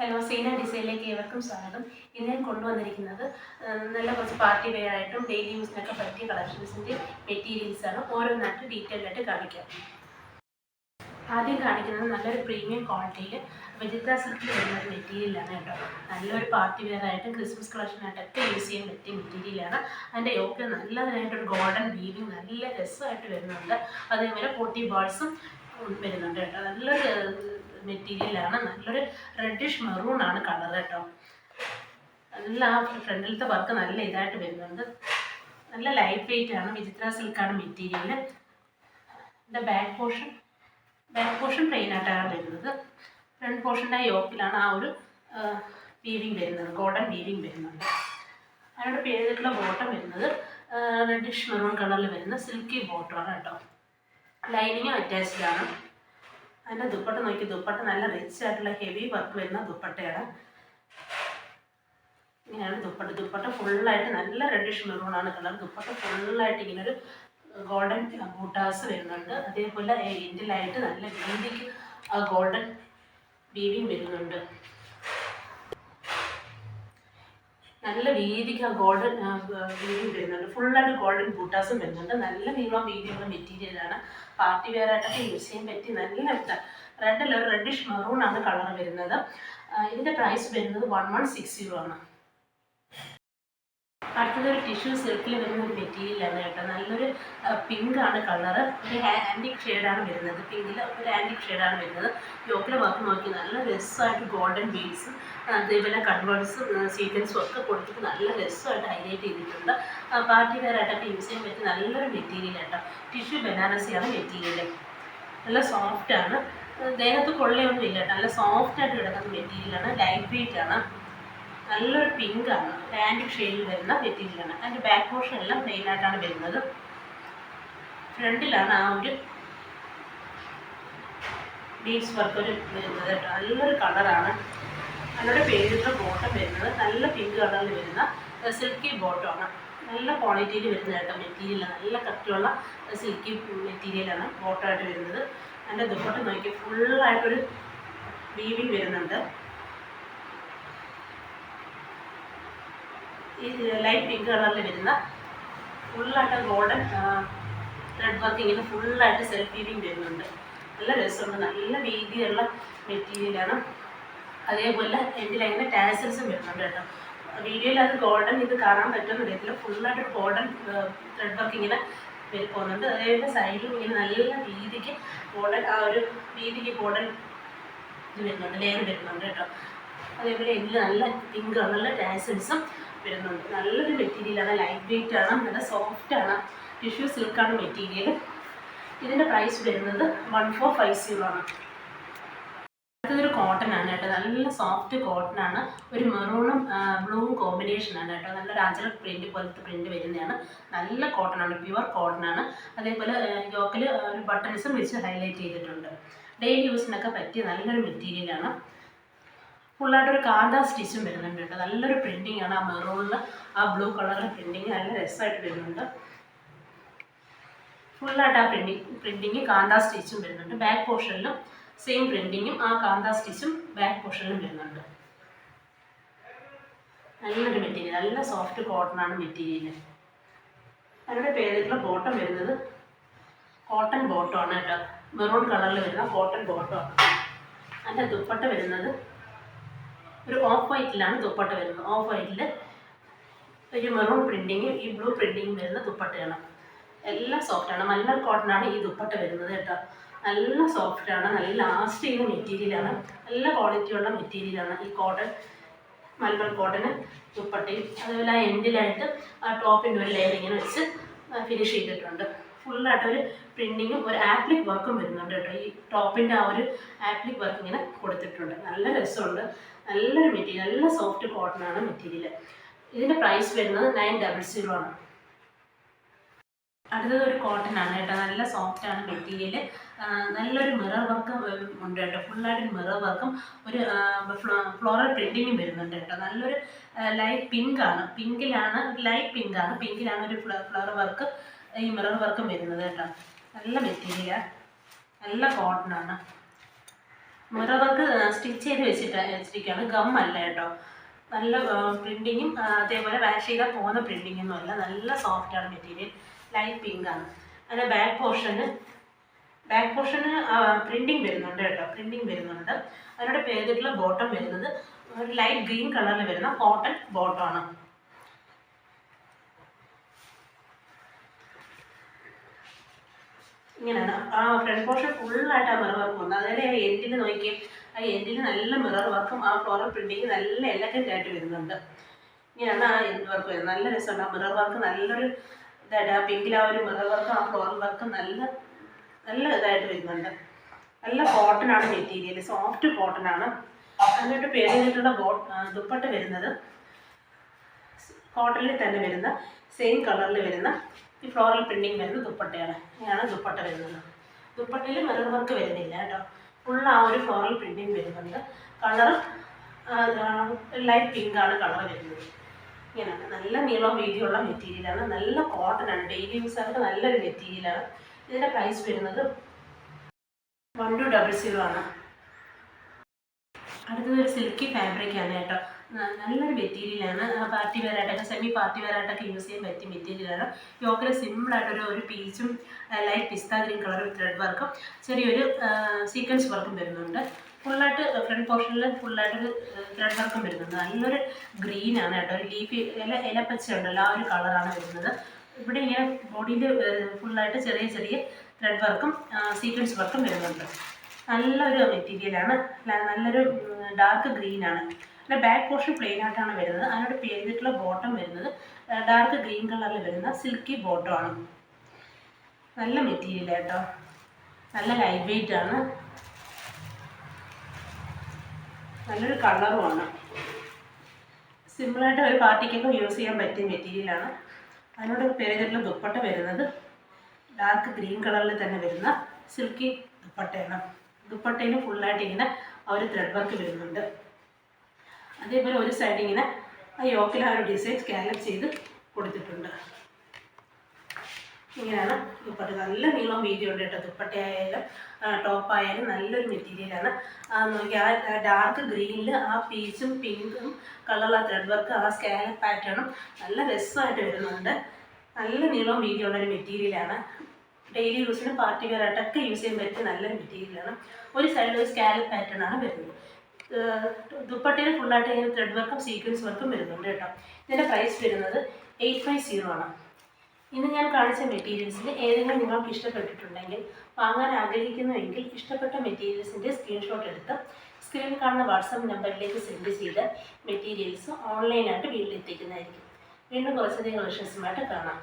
Hello Seena ഡിസൈനിലേക്ക് ഏവർക്കും സ്വാഗതം. ഇന്ന് ഞാൻ കൊണ്ടുവന്നിരിക്കുന്നത് നല്ല കുറച്ച് പാർട്ടി വെയർ ആയിട്ടും ഡെയിലി യൂസിനൊക്കെ പറ്റിയ കളക്ഷൻസിന്റെ മെറ്റീരിയൽസാണ് ഓരോന്നായിട്ട് ഡീറ്റെയിൽ ആയിട്ട് കാണിക്കാം. ആദ്യം കാണിക്കുന്നത് നല്ലൊരു പ്രീമിയം ക്വാളിറ്റിയിൽ വെജിറ്റ സിൽക്കിൽ വരുന്ന ഒരു മെറ്റീരിയലാണ് കേട്ടോ. നല്ലൊരു പാർട്ടി വെയർ ക്രിസ്മസ് കളക്ഷനായിട്ടൊക്കെ യൂസ് ചെയ്യാൻ പറ്റിയ മെറ്റീരിയലാണ് അതിന്റെ യോക്ക് നല്ലതായിട്ടൊരു ഗോൾഡൻ വീവിങ് നല്ല രസമായിട്ട് വരുന്നുണ്ട്. അതേപോലെ പൊട്ടി ബോൾസും വരുന്നുണ്ട് കേട്ടോ. നല്ലൊരു മെറ്റീരിയലാണ് നല്ലൊരു റെഡിഷ് മെറൂൺ ആണ് കളർ കേട്ടോ. നല്ല ആ ഫ്രണ്ടിലത്തെ വർക്ക് നല്ല ഇതായിട്ട് വരുന്നുണ്ട്. നല്ല ലൈറ്റ് വെയിറ്റ് ആണ്. വിചിത്ര സിൽക്കാണ് മെറ്റീരിയൽ ഇതിന്റെ back portion back portion plain ആയിട്ടാണ് വരുന്നത്. ഫ്രണ്ട് പോർഷന്റെ യോക്കിലാണ് ആ ഒരു വീവിങ് വരുന്നത്. ഗോൾഡൻ വീവിങ് വരുന്നുണ്ട്. അതിനോട് പേരിട്ടുള്ള ബോട്ടം വരുന്നത് റെഡിഷ് മെറൂൺ കളറിൽ വരുന്ന സിൽക്കി ബോട്ടമാണ് കേട്ടോ. ലൈനിങ്ങും അറ്റാച്ച്ഡ് ആണ് അതിന്റെ ദുപ്പട്ട നോക്കി. ദുപ്പട്ട നല്ല റിച്ച് ആയിട്ടുള്ള ഹെവി വർക്ക് വരുന്ന ദുപ്പട്ടയാണ്. ഇങ്ങനെയാണ് ദുപ്പട്ട. ദുപ്പട്ട ഫുള്ളായിട്ട് നല്ല റെഡിഷ് മെറൂൺ ആണ് കളർ ദുപ്പട്ട ഫുള്ളായിട്ട് ഇങ്ങനെ ഒരു ഗോൾഡൻ ബൂട്ടാസ് വരുന്നുണ്ട്. അതേപോലെ എൻഡിലായിട്ട് നല്ല വീതിക്ക് ഗോൾഡൻ വീവിങ് വരുന്നുണ്ട്. നല്ല വീതിക്ക് ആ ഗോൾഡൻ വീതി വരുന്നുണ്ട്. ഫുള്ളായിട്ട് ഗോൾഡൻ ബൂട്ടാസും വരുന്നുണ്ട്. നല്ല നീളം വീതിയുള്ള മെറ്റീരിയലാണ് പാർട്ടി വെയർ ആയിട്ടൊക്കെ യൂസ് ചെയ്യാൻ പറ്റി നല്ല റെഡ് ഒരു റെഡിഷ് മെറൂൺ ആണ് കളർ വരുന്നത്. ഇതിന്റെ പ്രൈസ് വരുന്നത് വൺ വൺ സിക്സ് സീറോ ആണ്. അടുത്തത് ഒരു ടിഷ്യൂ സിൽക്കിൽ വരുന്ന ഒരു മെറ്റീരിയലാണ് കേട്ടോ. നല്ലൊരു പിങ്ക് ആണ് കളറ് ഒരു ആന്റിക് ഷെയ്ഡാണ് വരുന്നത്. പിങ്കിൽ ഒരു ആന്റിക് ഷെയ്ഡാണ് വരുന്നത്. യോക്കിലെ വർക്ക് നോക്കി നല്ല രസമായിട്ട് ഗോൾഡൻ ബീഡ്സും അതേപോലെ കൺവേർട്സും സീക്വൻസും ഒക്കെ കൊടുത്തിട്ട് നല്ല രസമായിട്ട് ഹൈലൈറ്റ് ചെയ്തിട്ടുണ്ട്. പാർട്ടി വെയർ ആയിട്ടൊക്കെ യൂസ് ചെയ്യാൻ പറ്റിയ നല്ലൊരു മെറ്റീരിയൽ കേട്ടോ. ടിഷ്യൂ ബനാറസിയാണ് മെറ്റീരിയൽ നല്ല സോഫ്റ്റാണ് ദേഹത്ത് കൊള്ളയൊന്നും ഇല്ല നല്ല സോഫ്റ്റായിട്ട് കിടക്കുന്ന മെറ്റീരിയലാണ് ലൈറ്റ് വെയിറ്റ് ആണ്. നല്ലൊരു പിങ്കാണ് ആന്റിക് ഷെയ്ഡിൽ വരുന്ന മെറ്റീരിയലാണ് അതിന്റെ ബാക്ക് പോർഷൻ എല്ലാം പ്ലെയിൻ ആയിട്ടാണ് വരുന്നത്. ഫ്രണ്ടിലാണ് ആ ഒരു ബീഡ്സ് വർക്ക് ഒരു വരുന്നത് കേട്ടോ. നല്ലൊരു കളറാണ് നല്ലൊരു പേരിട്ട ബോട്ടം വരുന്നത്. നല്ല പിങ്ക് കളറിൽ വരുന്ന സിൽക്കി ബോട്ടമാണ് നല്ല ക്വാളിറ്റിയിൽ വരുന്ന കേട്ടോ മെറ്റീരിയലാണ് നല്ല കട്ടിയുള്ള സിൽക്കി മെറ്റീരിയലാണ് ബോട്ടമായിട്ട് വരുന്നത്. അതിന്റെ ദുപ്പട്ട നോക്കി ഫുള്ളായിട്ടൊരു വീവിങ് വരുന്നുണ്ട്. ഈ ലൈറ്റ് പിങ്ക് കളറിൽ വരുന്ന ഫുള്ളായിട്ട് ഗോൾഡൻ ത്രെഡ് വർക്ക് ഇങ്ങനെ ഫുള്ളായിട്ട് സെൽഫ് വീവിങ് വരുന്നുണ്ട്. നല്ല രസമുണ്ട്. നല്ല വീതിയുള്ള മെറ്റീരിയലാണ് അതേപോലെ എന്റെ അതിന്റെ ടാസൽസും വരുന്നുണ്ട് കേട്ടോ. വീഡിയോയിൽ അത് ഗോൾഡൻ ഇത് കാണാൻ പറ്റുമെന്ന് അറിയത്തില്ല. ഫുള്ളായിട്ട് ഗോൾഡൻ ത്രെഡ് വർക്ക് ഇങ്ങനെ പോകുന്നുണ്ട്. അതേപോലെ സൈഡിലും ഇങ്ങനെ നല്ല രീതിക്ക് ഗോൾഡൻ ആ ഒരു രീതിക്ക് ഗോൾഡൻ ഇത് വരുന്നുണ്ട്. ലെയർ വരുന്നുണ്ട് കേട്ടോ. അതേപോലെ എല്ലാം നല്ല പിങ്ക് നല്ല ടാസൽസും വരുന്നുണ്ട്. നല്ലൊരു മെറ്റീരിയലാണ് ലൈറ്റ് വെയിറ്റ് ആണ് നല്ല സോഫ്റ്റ് ആണ്. ടിഷ്യൂ സിൽക്കാണ് മെറ്റീരിയൽ ഇതിന്റെ പ്രൈസ് വരുന്നത് വൺ ഫോർ ഫൈവ് സീറോ ആണ്. അടുത്തതൊരു കോട്ടൺ ആണ് കേട്ടോ. നല്ല സോഫ്റ്റ് കോട്ടൺ ആണ്. ഒരു മെറൂണും ബ്ലൂവും കോമ്പിനേഷൻ ആണ് കേട്ടോ. നല്ലൊരു അജറക് പ്രിന്റ് പോലത്തെ പ്രിന്റ് വരുന്നതാണ്. നല്ല കോട്ടൺ ആണ് പ്യുവർ കോട്ടൺ ആണ്. അതേപോലെ യോക്കിൽ ഒരു ബട്ടൺസും വെച്ച് ഹൈലൈറ്റ് ചെയ്തിട്ടുണ്ട്. ഡെയിലി യൂസിനൊക്കെ പറ്റിയ നല്ലൊരു മെറ്റീരിയലാണ് ഫുള്ളായിട്ടൊരു കാന്ത സ്റ്റിച്ചും വരുന്നുണ്ട് കേട്ടോ. നല്ലൊരു പ്രിന്റിങ് ആണ്. ആ മെറൂണിൽ ആ ബ്ലൂ കളറിൽ പ്രിന്റിങ് നല്ല രസമായിട്ട് വരുന്നുണ്ട്. ഫുള്ളായിട്ട് ആ പ്രിന്റിങ് പ്രിന്റിങ് കാന്ത സ്റ്റിച്ചും വരുന്നുണ്ട്. ബാക്ക് പോർഷനിലും സെയിം പ്രിന്റിങ്ങും ആ കാന്ത സ്റ്റിച്ചും ബാക്ക് പോർഷനിലും വരുന്നുണ്ട്. നല്ലൊരു മെറ്റീരിയൽ നല്ല സോഫ്റ്റ് കോട്ടൺ ആണ് മെറ്റീരിയൽ അതിന്റെ പേരിലുള്ള ബോട്ടം വരുന്നത് കോട്ടൺ ബോട്ടോ ആണ് കേട്ടോ. മെറൂൺ കളറിൽ വരുന്ന കോട്ടൺ ബോട്ടോ ആണ്. അതിന്റെ ദുപ്പട്ട വരുന്നത് ഒരു ഓഫ് വൈറ്റിലാണ് ദുപ്പട്ട വരുന്നത്. ഓഫ് വൈറ്റിൽ ഈ മെറൂൺ പ്രിന്റിങ് ഈ ബ്ലൂ പ്രിന്റിങ് വരുന്ന ദുപ്പട്ടയാണ്. എല്ലാം സോഫ്റ്റാണ് മല്ലർ കോട്ടനാണ് ഈ ദുപ്പട്ട വരുന്നത് കേട്ടോ. നല്ല സോഫ്റ്റാണ് നല്ല ലാസ്റ്റ് ചെയ്യുന്ന മെറ്റീരിയലാണ് നല്ല ക്വാളിറ്റിയുള്ള മെറ്റീരിയലാണ് ഈ കോട്ടൺ മൽമൽ കോട്ടന് ദുപ്പട്ടയും. അതുപോലെ ആ എൻഡിലായിട്ട് ആ ടോപ്പിന്റെ ഒരു ലെയർ ഇങ്ങനെ വെച്ച് ഫിനിഷ് ചെയ്തിട്ടുണ്ട്. ഫുള്ളായിട്ട് ഒരു പ്രിന്റിങ്ങും ഒരു ആപ്ലിക് വർക്കും വരുന്നുണ്ട് കേട്ടോ. ഈ ടോപ്പിന്റെ ആ ഒരു ആപ്ലിക് വർക്ക് ഇങ്ങനെ കൊടുത്തിട്ടുണ്ട്. നല്ല രസമുണ്ട്. നല്ലൊരു മെറ്റീരിയൽ നല്ല സോഫ്റ്റ് കോട്ടൺ ആണ് മെറ്റീരിയൽ ഇതിന്റെ പ്രൈസ് വരുന്നത് നയൻ ഡബിൾ സീറോ ആണ്. അടുത്തത് ഒരു കോട്ടൺ ആണ് കേട്ടോ. നല്ല സോഫ്റ്റ് ആണ് മെറ്റീരിയൽ നല്ലൊരു മിറർ വർക്ക് ഉണ്ട് കേട്ടോ. ഫുള്ളായിട്ട് മിറർ വർക്കും ഒരു ഫ്ലോറൽ പ്രിന്റിങ്ങും വരുന്നുണ്ട് കേട്ടോ. നല്ലൊരു ലൈറ്റ് പിങ്ക് ആണ്. പിങ്കിലാണ് ലൈറ്റ് പിങ്ക് ആണ്. പിങ്കിലാണ് ഒരു ഫ്ലവർ വർക്ക് ഈ മിറർ വർക്കും വരുന്നത് കേട്ടോ. നല്ല മെറ്റീരിയലാണ് നല്ല കോട്ടൺ ആണ്. മിറർക്ക് സ്റ്റിച്ച് ചെയ്ത് വെച്ചിട്ട് വെച്ചിരിക്കുകയാണ് ഗം അല്ല കേട്ടോ. നല്ല പ്രിന്റിങ്ങും അതേപോലെ വാഷ് ചെയ്താൽ പോകുന്ന പ്രിന്റിങ്ങൊന്നും അല്ല. നല്ല സോഫ്റ്റാണ് മെറ്റീരിയൽ ലൈറ്റ് പിങ്ക് ആണ്. അതിന്റെ ബാക്ക് പോർഷന് ബാക്ക് പോർഷന് പ്രിന്റിങ് വരുന്നുണ്ട് കേട്ടോ. പ്രിന്റിങ് വരുന്നുണ്ട്. അതിനോട് പേരിട്ടുള്ള ബോട്ടം വരുന്നത് ഒരു ലൈറ്റ് ഗ്രീൻ കളറിൽ വരുന്ന കോട്ടൺ ബോട്ടമാണ് ഇങ്ങനെയാണ്. ആ ഫ്രണ്ട് പോർഷൻ ഫുള്ളായിട്ട് ആ മിറർ വർക്ക് വന്നത് അതേപോലെ ആ എൻഡിൽ നോക്കിയേ ആ എൻഡിൽ നല്ല മിറർ വർക്കും ആ ഫ്ലോറൽ പ്രിന്റിങ് നല്ല എലഗന്റ് ആയിട്ട് വരുന്നുണ്ട്. ഇങ്ങനെയാണ് ആ എൻഡ് വർക്ക് വരുന്നത്. നല്ല രസമുണ്ട്. ആ മിറർ വർക്ക് നല്ലൊരു ഇതായിട്ട് ആ പിങ്കിൽ ആ ഒരു മിറർ വർക്കും ആ ഫ്ലോറൽ വർക്കും നല്ല നല്ല ഇതായിട്ട് വരുന്നുണ്ട്. നല്ല കോട്ടൺ ആണ് മെറ്റീരിയൽ സോഫ്റ്റ് കോട്ടൺ ആണ്. പേര് ചെയ്തിട്ടുള്ള ബോ ദുപ്പട്ട വരുന്നത്. കോട്ടണിൽ തന്നെ വരുന്ന സെയിം കളറിൽ വരുന്ന ഈ ഫ്ലോറൽ പ്രിന്റിങ് വരുന്ന ദുപ്പട്ടയാണ്. ഇതാണ് ദുപ്പട്ട വരുന്നത്. ദുപ്പട്ടയിൽ മിറർ വർക്ക് വരുന്നില്ല കേട്ടോ. ഫുൾ ആ ഒരു ഫ്ലോറൽ പ്രിന്റിങ് വരുന്നുണ്ട്. കളർ ലൈറ്റ് പിങ്ക് ആണ് കളർ വരുന്നത്. ഇങ്ങനെയാണ്. നല്ല നീളം വീതിയുള്ള മെറ്റീരിയലാണ് നല്ല കോട്ടൺ ആണ്. ഡെയിലി യൂസർക്ക് നല്ലൊരു മെറ്റീരിയലാണ് ഇതിന്റെ പ്രൈസ് വരുന്നത് വൺ ടു ഡബിൾ സീറോ ആണ്. അടുത്തത് ഒരു സിൽക്കി ഫാബ്രിക് ആണ് കേട്ടോ. നല്ലൊരു മെറ്റീരിയലാണ് party wear semi party wear ആയിട്ടൊക്കെ യൂസ് ചെയ്യാൻ പറ്റിയ മെറ്റീരിയലാണ് യോക്കിൽ സിമ്പിളായിട്ടൊരു ഒരു പീച്ചും light pista green colour thread വർക്കും ചെറിയൊരു സീക്വൻസ് വർക്കും വരുന്നുണ്ട്. ഫുള്ളായിട്ട് ഫ്രണ്ട് പോർഷനിൽ ഫുള്ളായിട്ടൊരു ത്രെഡ് വർക്കും വരുന്നുണ്ട്. നല്ലൊരു ഗ്രീൻ ആണ് കേട്ടോ. ഒരു ലീഫി ഇല ഇലപ്പച്ച ഉണ്ടല്ലോ ആ ഒരു കളറാണ് വരുന്നത്. ഇവിടെ ഇങ്ങനെ ബോഡിയിൽ ഫുള്ളായിട്ട് ചെറിയ ചെറിയ ത്രെഡ് വർക്കും സീക്വൻസ് വർക്കും വരുന്നുണ്ട്. നല്ലൊരു മെറ്റീരിയലാണ് നല്ലൊരു ഡാർക്ക് ഗ്രീൻ ആണ്. പിന്നെ ബാക്ക് പോർഷൻ പ്ലെയിൻ ആയിട്ടാണ് വരുന്നത്. അതിനോട് പേരിട്ടുള്ള ബോട്ടം വരുന്നത്. ഡാർക്ക് ഗ്രീൻ കളറിൽ വരുന്ന സിൽക്കി ബോട്ടം ആണ്. നല്ല മെറ്റീരിയൽ കേട്ടോ നല്ല ലൈറ്റ് വെയിറ്റ് ആണ്. നല്ലൊരു കളറുമാണ് സിമ്പിളായിട്ട് ഒരു പാർട്ടിക്കൊക്കെ യൂസ് ചെയ്യാൻ പറ്റിയ മെറ്റീരിയലാണ് അതിനോട് പേരിട്ടുള്ള ദുപ്പട്ട വരുന്നത്. ഡാർക്ക് ഗ്രീൻ കളറിൽ തന്നെ വരുന്ന സിൽക്കി ദുപ്പട്ടയാണ്. ദുപ്പട്ടയിൽ ഫുള്ളായിട്ട് ഇങ്ങനെ ആ ഒരു ത്രെഡ് വർക്ക് വരുന്നുണ്ട്. അതേപോലെ ഒരു സൈഡ് ഇങ്ങനെ ആ യോക്കിൽ ആ ഒരു ഡിസൈൻ സ്കാലപ്പ് ചെയ്ത് കൊടുത്തിട്ടുണ്ട്. ഇങ്ങനെയാണ് ദുപ്പട്ട. നല്ല നീളം വീതി ഉണ്ട് കേട്ടോ. ദുപ്പട്ടയായാലും ടോപ്പായാലും നല്ലൊരു മെറ്റീരിയലാണ് നോക്കി ആ ഡാർക്ക് ഗ്രീനിൽ ആ പീച്ചും പിങ്കും കളറുള്ള ത്രെഡ് വർക്ക് ആ സ്കാലപ്പ് പാറ്റേണും നല്ല രസമായിട്ട് വരുന്നുണ്ട്. നല്ല നീളം വീതിയുള്ള ഒരു മെറ്റീരിയലാണ് ഡെയിലി യൂസിന് പാർട്ടി വെയർ ആയിട്ടൊക്കെ യൂസ് ചെയ്യാൻ പറ്റിയ നല്ലൊരു മെറ്റീരിയലാണ് ഒരു സൈഡിൽ ഒരു സ്കാലപ്പ് പാറ്റേൺ ആണ് വരുന്നത്. ദുപ്പട്ടയിൽ ഫുള്ളായിട്ട് ഇങ്ങനെ ത്രെഡ് വർക്കും സീക്വൻസ് വർക്കും വരുന്നുണ്ട് കേട്ടോ. ഇതിന്റെ പ്രൈസ് വരുന്നത് എയ്റ്റ് ഫൈവ് സീറോ ആണ്. ഇന്ന് ഞാൻ കാണിച്ച മെറ്റീരിയൽസിൽ ഏതെങ്കിലും നിങ്ങൾക്ക് ഇഷ്ടപ്പെട്ടിട്ടുണ്ടെങ്കിൽ വാങ്ങാൻ ആഗ്രഹിക്കുന്നുവെങ്കിൽ ഇഷ്ടപ്പെട്ട മെറ്റീരിയൽസിന്റെ സ്ക്രീൻഷോട്ട് എടുത്ത് സ്ക്രീനിൽ കാണുന്ന വാട്സാപ്പ് നമ്പറിലേക്ക് സെൻഡ് ചെയ്ത് മെറ്റീരിയൽസ് ഓൺലൈനായിട്ട് വീട്ടിലെത്തിക്കുന്നതായിരിക്കും. വീണ്ടും കുറച്ചധികം കളക്ഷൻസുമായിട്ട് കാണാം.